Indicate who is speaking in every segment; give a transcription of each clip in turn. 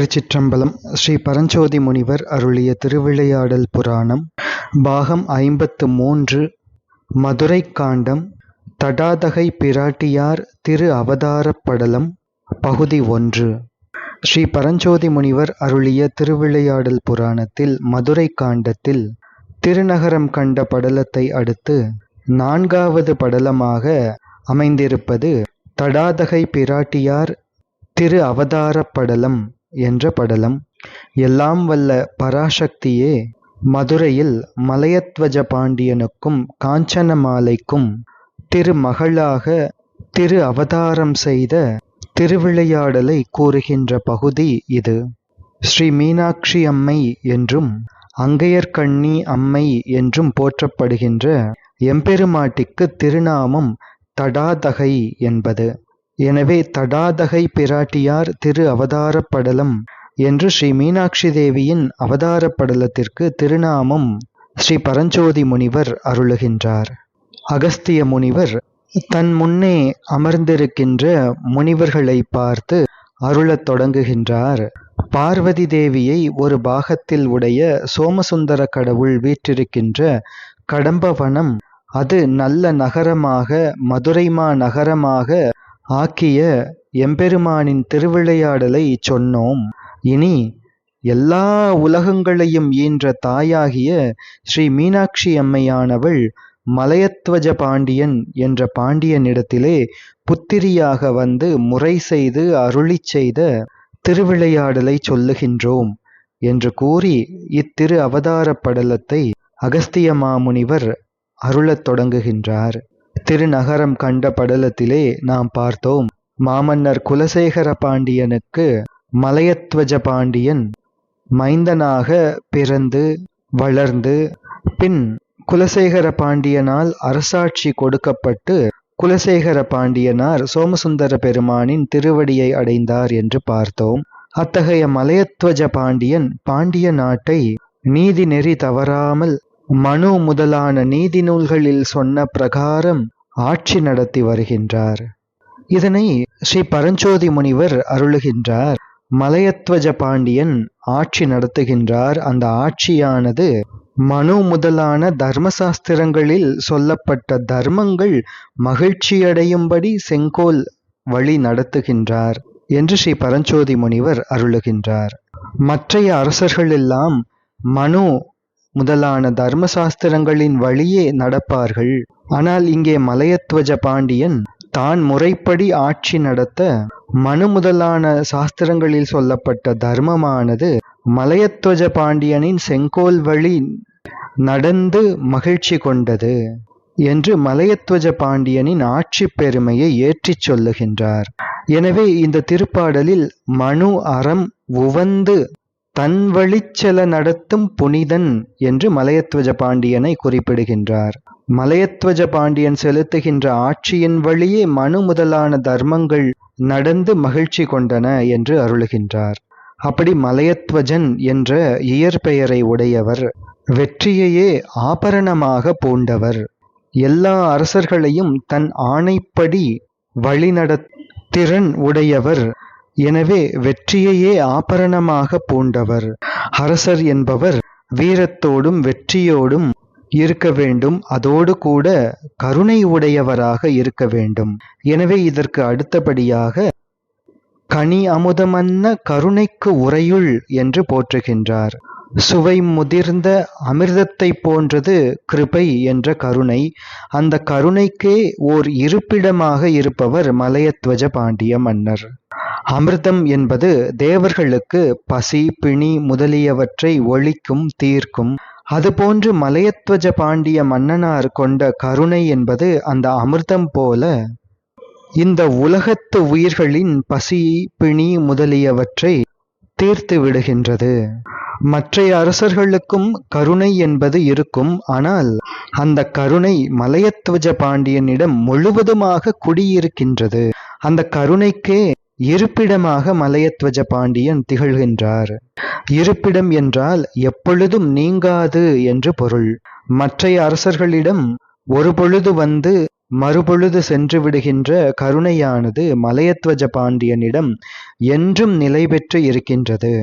Speaker 1: திருச்சிற்றம்பலம் ஸ்ரீ பரஞ்சோதி முனிவர் அருளிய திருவிளையாடல் புராணம் பாகம் ஐம்பத்து மூன்று மதுரை காண்டம் தடாதகை பிராட்டியார் திரு அவதாரப்படலம் பகுதி ஒன்று ஸ்ரீ பரஞ்சோதி முனிவர் அருளிய திருவிளையாடல் புராணத்தில் மதுரை காண்டத்தில் திருநகரம் கண்ட படலத்தை அடுத்து நான்காவது படலமாக அமைந்திருப்பது தடாதகை பிராட்டியார் திரு அவதாரப்படலம் என்ற படலம் எல்லாம் வல்ல பராசக்தியே மதுரையில் மலையத்வஜ பாண்டியனுக்கும் காஞ்சனமாலைக்கும் திருமகளாக திரு அவதாரம் செய்த திருவிளையாடலை கூறுகின்ற பகுதி இது ஸ்ரீ மீனாட்சி அம்மை என்றும் அங்கையர்கண்ணி அம்மை என்றும் போற்றப்படுகின்ற எம்பெருமாட்டிக்கு திருநாமம் தடாதகை என்பது எனவே தடாதகை பிராட்டியார் திரு அவதாரப்படலம் என்று ஸ்ரீ மீனாட்சி தேவியின் அவதாரப்படலத்திற்கு திருநாமம் ஸ்ரீ பரஞ்சோதி முனிவர் அருளுகின்றார் அகஸ்திய முனிவர் தன் முன்னே அமர்ந்திருக்கின்ற முனிவர்களை பார்த்து அருளத் தொடங்குகின்றார் பார்வதி தேவியை ஒரு பாகத்தில் உடைய சோமசுந்தர கடவுள் வீற்றிருக்கின்ற கடம்பவனம் அது நல்ல நகரமாக மதுரைமா நகரமாக ஆக்கிய எம்பெருமானின் திருவிளையாடலை சொன்னோம் இனி எல்லா உலகங்களையும் ஈன்ற தாயாகிய ஸ்ரீ மீனாட்சி அம்மையானவள் மலையத்வஜ பாண்டியன் என்ற பாண்டியனிடத்திலே புத்திரியாக வந்து முறை செய்து அருளி செய்த திருவிளையாடலை சொல்லுகின்றோம் என்று கூறி இத்திரு அவதார படலத்தை அகஸ்திய மாமுனிவர் அருளத் தொடங்குகின்றார் திருநகரம் கண்ட படலத்திலே நாம் பார்த்தோம் மாமன்னர் குலசேகர பாண்டியனுக்கு மலையத்வஜ பாண்டியன் மைந்தனாக பிறந்து வளர்ந்து பின் குலசேகர பாண்டியனால் அரசாட்சி கொடுக்கப்பட்டு குலசேகர பாண்டியனார் சோமசுந்தர பெருமானின் திருவடியை அடைந்தார் என்று பார்த்தோம் அத்தகைய மலையத்வஜ பாண்டியன் பாண்டிய நாட்டை நீதி நெறி தவறாமல் மனு முதலான நீதி நூல்களில் சொன்ன பிரகாரம் ஆட்சி நடத்தி வருகின்றார் இதனை ஸ்ரீ பரஞ்சோதி முனிவர் அருளுகின்றார் மலையத்வஜ பாண்டியன் ஆட்சி நடத்துகின்றார் அந்த ஆட்சியானது மனு முதலான தர்மசாஸ்திரங்களில் சொல்லப்பட்ட தர்மங்கள் மகிழ்ச்சியடையும்படி செங்கோல் வழி நடத்துகின்றார் என்று ஸ்ரீ பரஞ்சோதி முனிவர் அருளுகின்றார் மற்றைய அரசர்களெல்லாம் மனு முதலான தர்ம சாஸ்திரங்களின் வழியே நடப்பார்கள் ஆனால் இங்கே மலையத்வஜ பாண்டியன் தான் முறைப்படி ஆட்சி நடத்த மனு முதலான சாஸ்திரங்களில் சொல்லப்பட்ட தர்மமானது மலையத்வஜ பாண்டியனின் செங்கோல் வழி நடந்து மகிழ்ச்சி கொண்டது என்று மலையத்வஜ பாண்டியனின் ஆட்சி பெருமையை ஏற்றிச் சொல்லுகின்றார் எனவே இந்த திருப்பாடலில் மனு அறம் உவந்து தன் நடத்தும் புனிதன் என்று மலையத்வஜ பாண்டியனை குறிப்பிடுகின்றார் மலையத்வஜ பாண்டியன் செலுத்துகின்ற ஆட்சியின் வழியே மனு முதலான தர்மங்கள் நடந்து மகிழ்ச்சி கொண்டன என்று அருளுகின்றார் அப்படி மலையத்வஜன் என்ற இயற்பெயரை உடையவர் வெற்றியையே ஆபரணமாக பூண்டவர் எல்லா அரசர்களையும் தன் ஆணைப்படி வழிநடத்திறன் உடையவர் எனவே வெற்றியையே ஆபரணமாக பூண்டவர். அரசர் என்பவர் வீரத்தோடும் வெற்றியோடும் இருக்க வேண்டும். அதோடு கூட கருணை உடையவராக இருக்க வேண்டும். எனவே இதற்கு அடுத்தபடியாக கனி அமுதமன்ன கருணைக்கு உரையுள் என்று போற்றுகின்றார். சுவை முதிர்ந்த அமிர்தத்தைப் போன்றது கிருபை என்ற கருணை. அந்த கருணைக்கே ஓர் இருப்பிடமாக இருப்பவர் மலையத்வஜ பாண்டிய மன்னர். அமிர்தம் என்பது தேவர்களுக்கு பசி பிணி முதலியவற்றை ஒழிக்கும் தீர்க்கும் அதுபோன்று மலையத்வஜ பாண்டிய மன்னனார் கொண்ட கருணை என்பது அந்த அமிர்தம் போல இந்த உலகத்து உயிர்களின் பசி பிணி முதலியவற்றை தீர்த்து விடுகின்றது மற்றைய அரசர்களுக்கும் கருணை என்பது இருக்கும் ஆனால் அந்த கருணை மலையத்வஜ பாண்டியனிடம் முழுவதுமாக குடியிருக்கின்றது அந்த கருணைக்கே இருப்பிடமாக மலையத்வஜ பாண்டியன் திகழ்கின்றார் இருப்பிடம் என்றால் எப்பொழுதும் நீங்காது என்று பொருள் மற்றைய அரசர்களிடம் ஒரு பொழுது வந்து மறுபொழுது சென்று விடுகின்ற கருணையானது மலையத்வஜ பாண்டியனிடம் என்றும் நிலை பெற்று இருக்கின்றது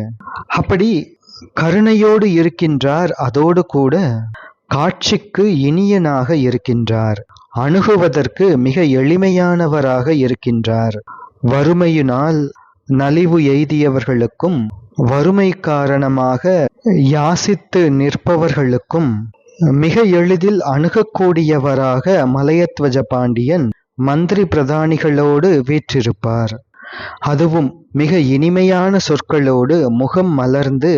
Speaker 1: அப்படி கருணையோடு இருக்கின்றார் அதோடு கூட காட்சிக்கு இனியனாக இருக்கின்றார் அணுகுவதற்கு மிக எளிமையானவராக இருக்கின்றார் வறுமையினால் நலிவு எய்தியவர்களுக்கும் வறுமை காரணமாக யாசித்து நிற்பவர்களுக்கும் மிக எளிதில் அணுகக்கூடியவராக மலையத்வஜ பாண்டியன் மந்திரி பிரதானிகளோடு வீற்றிருப்பார் அதுவும் மிக இனிமையான சொற்களோடு முகம் மலர்ந்து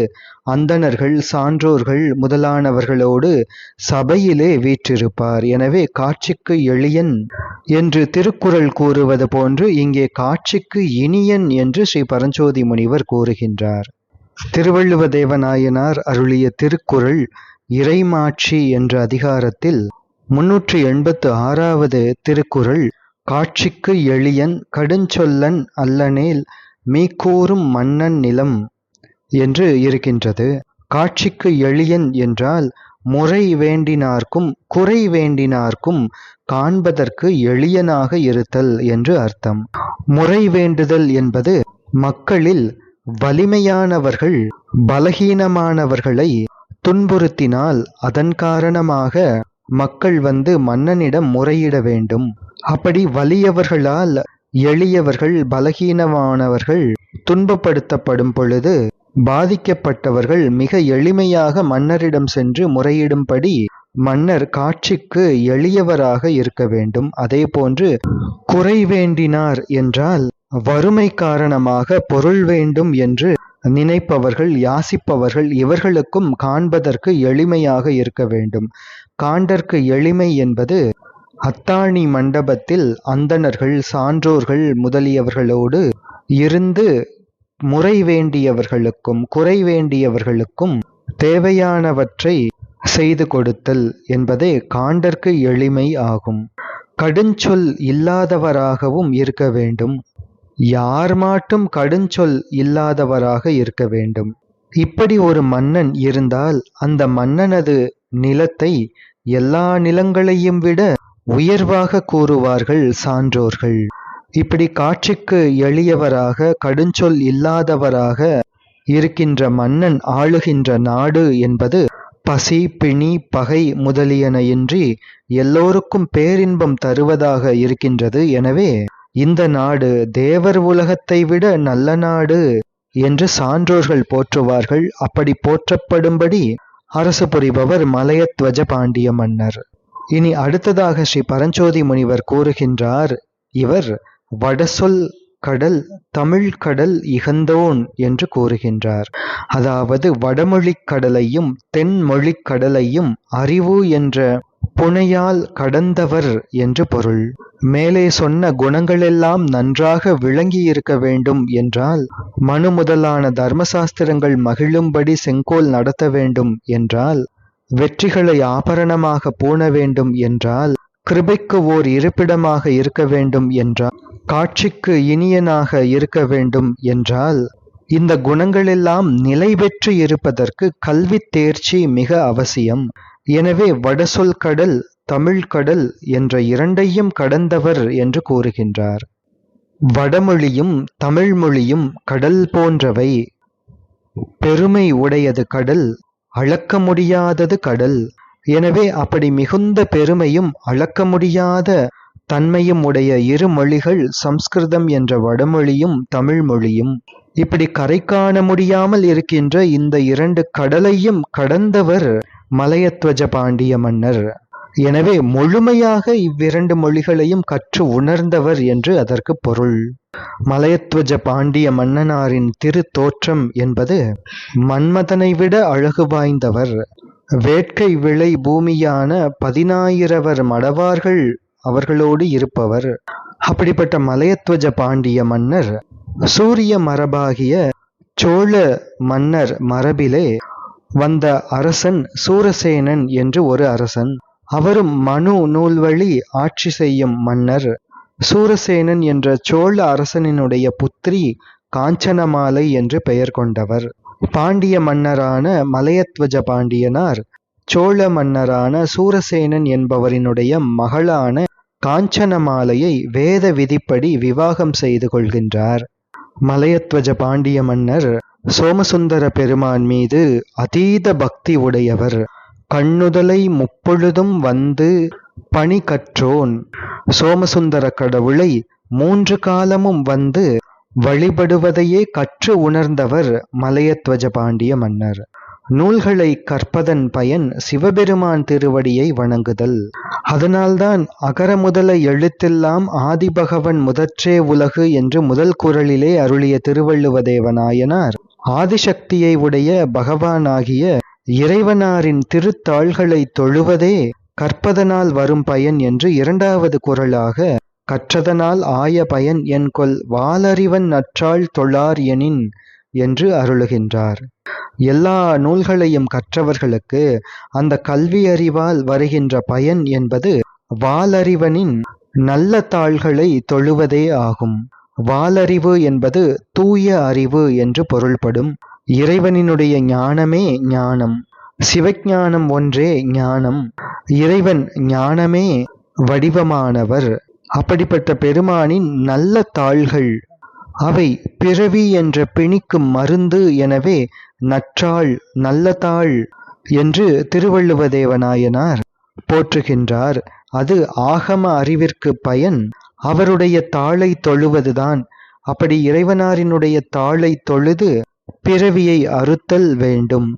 Speaker 1: அந்தணர்கள் சான்றோர்கள் முதலானவர்களோடு சபையிலே வீற்றிருப்பார் எனவே காட்சிக்கு எளியன் என்று திருக்குறள் கூறுவது போன்று இங்கே காட்சிக்கு இனியன் என்று ஸ்ரீ பரஞ்சோதி முனிவர் கூறுகின்றார் திருவள்ளுவ தேவநாயனார் அருளிய திருக்குறள் இறைமாட்சி என்ற அதிகாரத்தில் முன்னூற்றி எண்பத்து ஆறாவது திருக்குறள் காட்சிக்கு எளியன் கடுஞ்சொல்லன் அல்லனேல் மீக்கூறும் மன்னன் நிலம் என்று இருக்கின்றது காட்சிக்கு எளியன் என்றால் முறை வேண்டினார்க்கும் குறை வேண்டினார்க்கும் காண்பதற்கு எளியனாக இருத்தல் என்று அர்த்தம் முறை வேண்டுதல் என்பது மக்களில் வலிமையானவர்கள் பலகீனமானவர்களை துன்புறுத்தினால் அதன் காரணமாக மக்கள் வந்து மன்னனிடம் முறையிட வேண்டும் அப்படி வலியவர்களால் எளியவர்கள் பலகீனமானவர்கள் துன்பப்படுத்தப்படும் பொழுது பாதிக்கப்பட்டவர்கள் மிக எளிமையாக மன்னரிடம் சென்று முறையிடும்படி மன்னர் காட்சிக்கு எளியவராக இருக்க வேண்டும் அதே போன்று குறை வேண்டினார் என்றால் வறுமை காரணமாக பொருள் வேண்டும் என்று நினைப்பவர்கள் யாசிப்பவர்கள் இவர்களுக்கும் காண்பதற்கு எளிமையாக இருக்க வேண்டும் காண்டற்கு எளிமை என்பது அத்தாணி மண்டபத்தில் அந்தணர்கள் சான்றோர்கள் முதலியவர்களோடு இருந்து முறை வேண்டியவர்களுக்கும் குறை வேண்டியவர்களுக்கும் தேவையானவற்றை செய்து கொடுத்தல் என்பதே காண்டற்கு எளிமை ஆகும் கடுஞ்சொல் இல்லாதவராகவும் இருக்க வேண்டும் யார் மாட்டும் கடுஞ்சொல் இல்லாதவராக இருக்க வேண்டும் இப்படி ஒரு மன்னன் இருந்தால் அந்த மன்னனது நிலத்தை எல்லா நிலங்களையும் விட உயர்வாக கூறுவார்கள் சான்றோர்கள் இப்படி காட்சிக்கு எளியவராக கடுஞ்சொல் இல்லாதவராக இருக்கின்ற மன்னன் ஆளுகின்ற நாடு என்பது பசி பிணி பகை முதலியன இன்றி எல்லோருக்கும் பேரின்பம் தருவதாக இருக்கின்றது எனவே இந்த நாடு தேவர் உலகத்தை விட நல்ல நாடு என்று சான்றோர்கள் போற்றுவார்கள் அப்படி போற்றப்படும்படி அரசு புரிபவர் மலையத்வஜ பாண்டிய மன்னர் இனி அடுத்ததாக ஸ்ரீ பரஞ்சோதி முனிவர் கூறுகின்றார் இவர் வடசொல் கடல் தமிழ் கடல் இகந்தோன் என்று கூறுகின்றார் அதாவது வடமொழிக் கடலையும் தென்மொழிக் கடலையும் அறிவு என்ற புனையால் கடந்தவர் என்று பொருள் மேலே சொன்ன குணங்களெல்லாம் நன்றாக விளங்கியிருக்க வேண்டும் என்றால் மனு முதலான தர்மசாஸ்திரங்கள் மகிழும்படி செங்கோல் நடத்த வேண்டும் என்றால் வெற்றிகளை ஆபரணமாக பூண வேண்டும் என்றால் கிருபைக்கு ஓர் இருப்பிடமாக இருக்க வேண்டும் என்றால் காட்சிக்கு இனியனாக இருக்க வேண்டும் என்றால் இந்த குணங்களெல்லாம் நிலை பெற்று இருப்பதற்கு கல்வி தேர்ச்சி மிக அவசியம் எனவே வடசொல் கடல் கடல் என்ற இரண்டையும் கடந்தவர் என்று கூறுகின்றார் வடமொழியும் தமிழ்மொழியும் கடல் போன்றவை பெருமை உடையது கடல் அளக்க முடியாதது கடல் எனவே அப்படி மிகுந்த பெருமையும் அளக்க முடியாத தன்மையும் உடைய இரு மொழிகள் சம்ஸ்கிருதம் என்ற வடமொழியும் தமிழ் மொழியும் இப்படி கரை காண முடியாமல் இருக்கின்ற இந்த இரண்டு கடலையும் கடந்தவர் மலையத்வஜ பாண்டிய மன்னர் எனவே முழுமையாக இவ்விரண்டு மொழிகளையும் கற்று உணர்ந்தவர் என்று அதற்கு பொருள் மலையத்வஜ பாண்டிய மன்னனாரின் திரு தோற்றம் என்பது மன்மதனை விட அழகு வாய்ந்தவர் வேட்கை விளை பூமியான பதினாயிரவர் மடவார்கள் அவர்களோடு இருப்பவர் அப்படிப்பட்ட மலையத்வஜ பாண்டிய மன்னர் சூரிய மரபாகிய சோழ மன்னர் மரபிலே வந்த அரசன் சூரசேனன் என்று ஒரு அரசன் அவரும் மனு நூல்வழி ஆட்சி செய்யும் மன்னர் சூரசேனன் என்ற சோழ அரசனினுடைய புத்திரி காஞ்சனமாலை என்று பெயர் கொண்டவர் பாண்டிய மன்னரான மலையத்வஜ பாண்டியனார் சோழ மன்னரான சூரசேனன் என்பவரினுடைய மகளான காஞ்சனமாலையை வேத விதிப்படி விவாகம் செய்து கொள்கின்றார் மலையத்வஜ பாண்டிய மன்னர் சோமசுந்தர பெருமான் மீது அதீத பக்தி உடையவர் கண்ணுதலை முப்பொழுதும் வந்து பணி கற்றோன் சோமசுந்தர கடவுளை மூன்று காலமும் வந்து வழிபடுவதையே கற்று உணர்ந்தவர் மலையத்வஜ பாண்டிய மன்னர் நூல்களை கற்பதன் பயன் சிவபெருமான் திருவடியை வணங்குதல் அதனால்தான் அகர முதல எழுத்தெல்லாம் ஆதிபகவன் முதற்றே உலகு என்று முதல் குரலிலே அருளிய திருவள்ளுவதேவனாயனார் ஆதிசக்தியை உடைய பகவானாகிய இறைவனாரின் திருத்தாள்களை தொழுவதே கற்பதனால் வரும் பயன் என்று இரண்டாவது குரலாக கற்றதனால் ஆய பயன் என்கொல் வாலறிவன் நற்றாள் தொழார் எனின் என்று அருளுகின்றார் எல்லா நூல்களையும் கற்றவர்களுக்கு அந்த கல்வியறிவால் வருகின்ற பயன் என்பது வாலறிவனின் நல்ல தாள்களை தொழுவதே ஆகும் வாலறிவு என்பது தூய அறிவு என்று பொருள்படும் இறைவனினுடைய ஞானமே ஞானம் சிவஞானம் ஒன்றே ஞானம் இறைவன் ஞானமே வடிவமானவர் அப்படிப்பட்ட பெருமானின் நல்ல தாள்கள் அவை பிறவி என்ற பிணிக்கும் மருந்து எனவே நற்றாள் நல்லதாள் என்று திருவள்ளுவதேவநாயனார் போற்றுகின்றார் அது ஆகம அறிவிற்கு பயன் அவருடைய தாளை தொழுவதுதான் அப்படி இறைவனாரினுடைய தாளை தொழுது பிறவியை அறுத்தல் வேண்டும்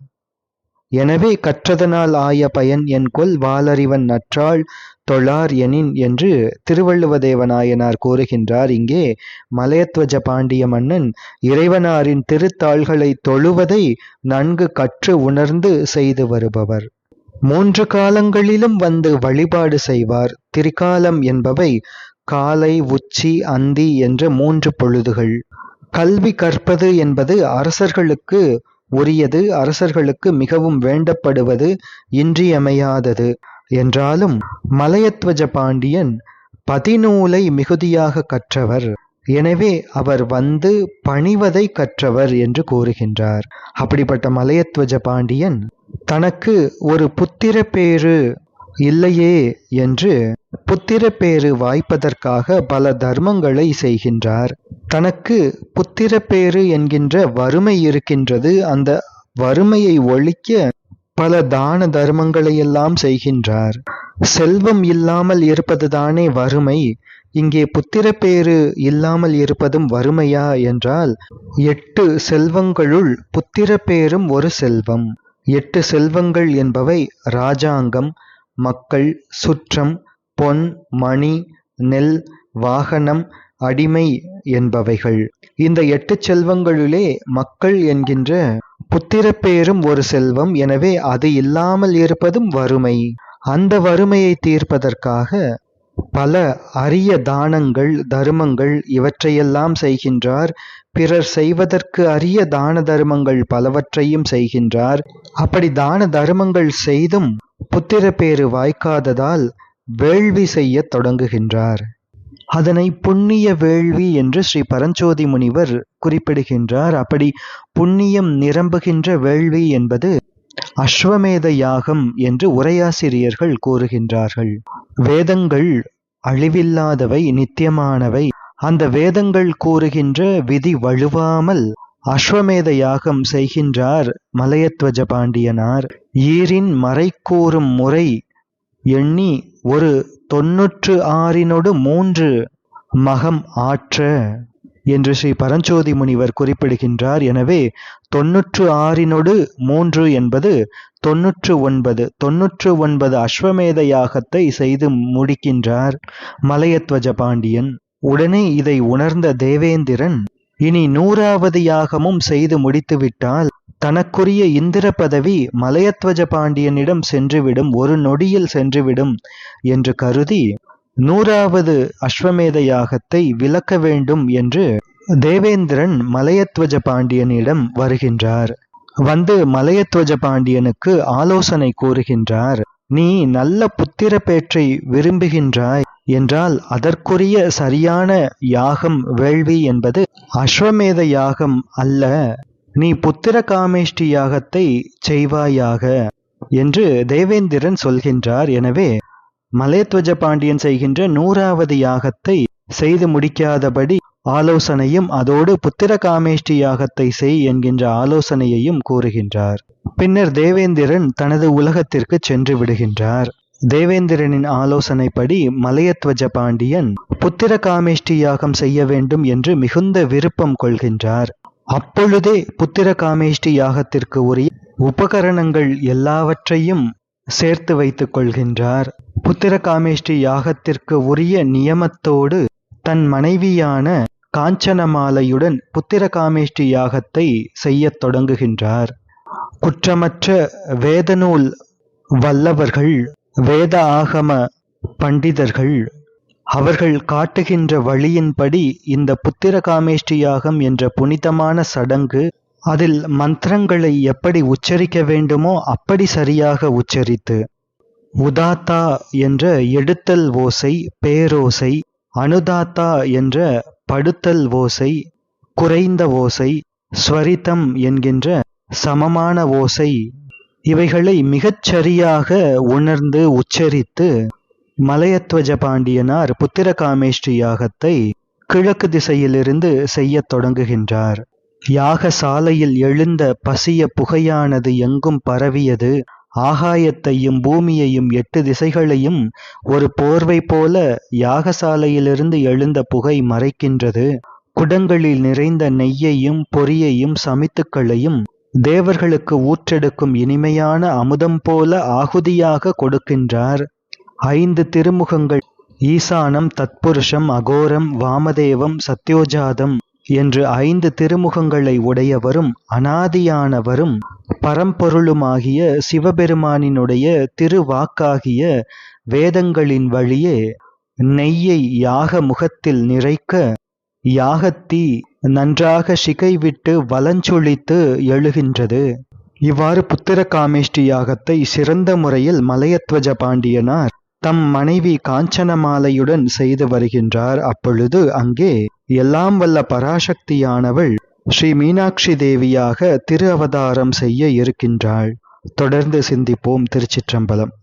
Speaker 1: எனவே கற்றதனால் ஆய பயன் என்கொள் வாலறிவன் நற்றாள் தொழார் எனின் என்று திருவள்ளுவதேவநாயனார் கூறுகின்றார் இங்கே மலையத்வஜ பாண்டிய மன்னன் இறைவனாரின் திருத்தாள்களை தொழுவதை நன்கு கற்று உணர்ந்து செய்து வருபவர் மூன்று காலங்களிலும் வந்து வழிபாடு செய்வார் திரிகாலம் என்பவை காலை உச்சி அந்தி என்ற மூன்று பொழுதுகள் கல்வி கற்பது என்பது அரசர்களுக்கு உரியது அரசர்களுக்கு மிகவும் வேண்டப்படுவது இன்றியமையாதது என்றாலும் மலையத்வஜ பாண்டியன் பதிநூலை மிகுதியாக கற்றவர் எனவே அவர் வந்து பணிவதை கற்றவர் என்று கூறுகின்றார் அப்படிப்பட்ட மலையத்வஜ பாண்டியன் தனக்கு ஒரு புத்திர பேரு இல்லையே என்று புத்திர பேரு வாய்ப்பதற்காக பல தர்மங்களை செய்கின்றார் தனக்கு புத்திர பேரு என்கின்ற வறுமை இருக்கின்றது அந்த வறுமையை ஒழிக்க பல தான தர்மங்களை எல்லாம் செய்கின்றார் செல்வம் இல்லாமல் இருப்பதுதானே வறுமை இங்கே புத்திரப்பேறு இல்லாமல் இருப்பதும் வறுமையா என்றால் எட்டு செல்வங்களுள் புத்திரப்பேரும் ஒரு செல்வம் எட்டு செல்வங்கள் என்பவை ராஜாங்கம் மக்கள் சுற்றம் பொன் மணி நெல் வாகனம் அடிமை என்பவைகள் இந்த எட்டு செல்வங்களிலே மக்கள் என்கின்ற புத்திரப்பேரும் ஒரு செல்வம் எனவே அது இல்லாமல் இருப்பதும் வறுமை அந்த வறுமையை தீர்ப்பதற்காக பல அரிய தானங்கள் தருமங்கள் இவற்றையெல்லாம் செய்கின்றார் பிறர் செய்வதற்கு அரிய தான தருமங்கள் பலவற்றையும் செய்கின்றார் அப்படி தான தருமங்கள் செய்தும் புத்திர வாய்க்காததால் வேள்வி செய்யத் தொடங்குகின்றார் அதனை புண்ணிய வேள்வி என்று ஸ்ரீ பரஞ்சோதி முனிவர் குறிப்பிடுகின்றார் அப்படி புண்ணியம் நிரம்புகின்ற வேள்வி என்பது அஸ்வமேத யாகம் என்று உரையாசிரியர்கள் கூறுகின்றார்கள் வேதங்கள் அழிவில்லாதவை நித்தியமானவை அந்த வேதங்கள் கூறுகின்ற விதி வழுவாமல் அஸ்வமேத யாகம் செய்கின்றார் மலையத்வஜ பாண்டியனார் ஈரின் மறை கூறும் முறை எண்ணி ஒரு தொன்னூற்று ஆறினோடு மூன்று மகம் ஆற்ற என்று ஸ்ரீ பரஞ்சோதி முனிவர் குறிப்பிடுகின்றார் எனவே தொன்னூற்று ஆறினோடு மூன்று என்பது தொன்னூற்று ஒன்பது தொன்னூற்று ஒன்பது அஸ்வமேத யாகத்தை செய்து முடிக்கின்றார் மலையத்வஜ பாண்டியன் உடனே இதை உணர்ந்த தேவேந்திரன் இனி நூறாவது யாகமும் செய்து முடித்துவிட்டால் தனக்குரிய இந்திர பதவி மலையத்வஜ பாண்டியனிடம் சென்றுவிடும் ஒரு நொடியில் சென்றுவிடும் என்று கருதி நூறாவது அஸ்வமேத யாகத்தை விலக்க வேண்டும் என்று தேவேந்திரன் மலையத்வஜ பாண்டியனிடம் வருகின்றார் வந்து மலையத்வஜ பாண்டியனுக்கு ஆலோசனை கூறுகின்றார் நீ நல்ல புத்திர பேற்றை விரும்புகின்றாய் என்றால் அதற்குரிய சரியான யாகம் வேள்வி என்பது அஸ்வமேத யாகம் அல்ல நீ புத்திர காமேஷ்டி யாகத்தை செய்வாயாக என்று தேவேந்திரன் சொல்கின்றார் எனவே மலேத்வஜ பாண்டியன் செய்கின்ற நூறாவது யாகத்தை செய்து முடிக்காதபடி ஆலோசனையும் அதோடு புத்திர காமேஷ்டி யாகத்தை செய் என்கின்ற ஆலோசனையையும் கூறுகின்றார் பின்னர் தேவேந்திரன் தனது உலகத்திற்கு சென்று விடுகின்றார் தேவேந்திரனின் ஆலோசனைப்படி மலையத்வஜ பாண்டியன் புத்திர காமேஷ்டி யாகம் செய்ய வேண்டும் என்று மிகுந்த விருப்பம் கொள்கின்றார் அப்பொழுதே புத்திர காமேஷ்டி யாகத்திற்கு உரிய உபகரணங்கள் எல்லாவற்றையும் சேர்த்து வைத்துக் கொள்கின்றார் புத்திர காமேஷ்டி யாகத்திற்கு உரிய நியமத்தோடு தன் மனைவியான காஞ்சனமாலையுடன் புத்திர காமேஷ்டி யாகத்தை செய்யத் தொடங்குகின்றார் குற்றமற்ற வேதநூல் வல்லவர்கள் வேத ஆகம பண்டிதர்கள் அவர்கள் காட்டுகின்ற வழியின்படி இந்த புத்திரகாமேஷ்டி யாகம் என்ற புனிதமான சடங்கு அதில் மந்திரங்களை எப்படி உச்சரிக்க வேண்டுமோ அப்படி சரியாக உச்சரித்து உதாத்தா என்ற எடுத்தல் ஓசை பேரோசை அனுதாத்தா என்ற படுத்தல் ஓசை குறைந்த ஓசை ஸ்வரிதம் என்கின்ற சமமான ஓசை இவைகளை மிகச்சரியாக உணர்ந்து உச்சரித்து மலையத்வஜ பாண்டியனார் புத்திரகாமேஷ்டி யாகத்தை கிழக்கு திசையிலிருந்து செய்யத் தொடங்குகின்றார் யாக சாலையில் எழுந்த பசிய புகையானது எங்கும் பரவியது ஆகாயத்தையும் பூமியையும் எட்டு திசைகளையும் ஒரு போர்வை போல யாகசாலையிலிருந்து எழுந்த புகை மறைக்கின்றது குடங்களில் நிறைந்த நெய்யையும் பொறியையும் சமித்துக்களையும் தேவர்களுக்கு ஊற்றெடுக்கும் இனிமையான அமுதம் போல ஆகுதியாக கொடுக்கின்றார் ஐந்து திருமுகங்கள் ஈசானம் தத்புருஷம் அகோரம் வாமதேவம் சத்யோஜாதம் என்று ஐந்து திருமுகங்களை உடையவரும் அனாதியானவரும் பரம்பொருளுமாகிய சிவபெருமானினுடைய திருவாக்காகிய வேதங்களின் வழியே நெய்யை யாக முகத்தில் நிறைக்க யாகத்தீ நன்றாக சிகை விட்டு வலஞ்சொலித்து எழுகின்றது இவ்வாறு புத்திர காமேஷ்டி யாகத்தை சிறந்த முறையில் மலையத்வஜ பாண்டியனார் தம் மனைவி காஞ்சனமாலையுடன் செய்து வருகின்றார் அப்பொழுது அங்கே எல்லாம் வல்ல பராசக்தியானவள் ஸ்ரீ மீனாட்சி தேவியாக திரு அவதாரம் செய்ய இருக்கின்றாள் தொடர்ந்து சிந்திப்போம் திருச்சிற்றம்பலம்